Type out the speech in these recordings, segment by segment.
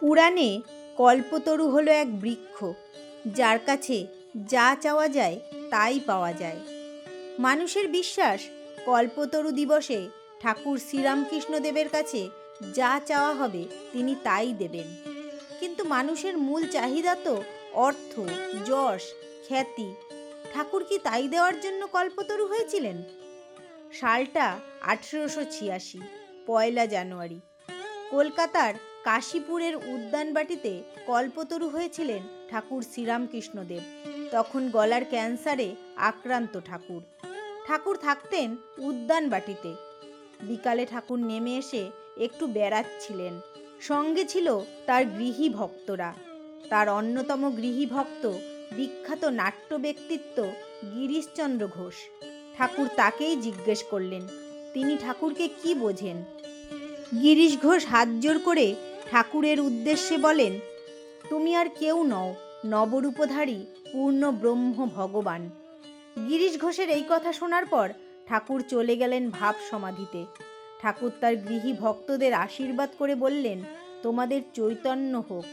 পুরাণে কল্পতরু হলো এক বৃক্ষ, যার কাছে যা চাওয়া যায় তাই পাওয়া যায়। মানুষের বিশ্বাস, কল্পতরু দিবসে ঠাকুর শ্রীরামকৃষ্ণদেবের কাছে যা চাওয়া হবে তিনি তাই দেবেন। কিন্তু মানুষের মূল চাহিদা তো অর্থ, যশ, খ্যাতি। ঠাকুর কি তাই দেওয়ার জন্য কল্পতরু হয়েছিলেন? সালটা আঠেরোশো ছিয়াশি, পয়লা জানুয়ারি। কলকাতার কাশীপুরের উদ্যানবাটিতে কল্পতরু হয়েছিলেন ঠাকুর শ্রীরামকৃষ্ণদেব। তখন গলার ক্যান্সারে আক্রান্ত ঠাকুর। ঠাকুর থাকতেন উদ্যানবাটিতে। বিকালে ঠাকুর নেমে এসে একটু বেড়াচ্ছিলেন। সঙ্গে ছিল তার গৃহী ভক্তরা। তার অন্যতম গৃহী ভক্ত বিখ্যাত নাট্য ব্যক্তিত্ব গিরিশচন্দ্র ঘোষ। ঠাকুর তাকেই জিজ্ঞেস করলেন, তিনি ঠাকুরকে কি বোঝেন? গিরিশ ঘোষ হাত জোর করে ঠাকুরের উদ্দেশ্যে বলেন, তুমি আর কেউ নও, নবরূপধারী, পূর্ণ ব্রহ্ম ভগবান। গিরিশ ঘোষের এই কথা শোনার পর ঠাকুর চলে গেলেন ভাব সমাধিতে। ঠাকুর তার গৃহী ভক্তদের আশীর্বাদ করে বললেন, তোমাদের চৈতন্য হোক।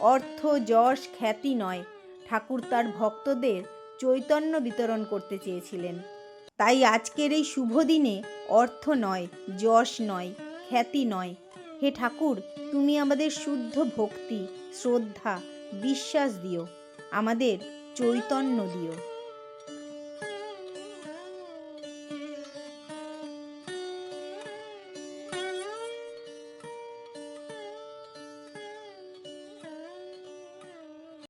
অর্থ, যশ, খ্যাতি নয়। ঠাকুর তার ভক্তদের চৈতন্য বিতরণ করতে চেয়েছিলেন। তাই আজকের এই শুভ দিনে অর্থ নয়, যশ নয়, খ্যাতি নয়। হে ঠাকুর তুমি আমাদের শুদ্ধ ভক্তি শ্রদ্ধা বিশ্বাস দিও। আমাদের চৈতন্য দিও।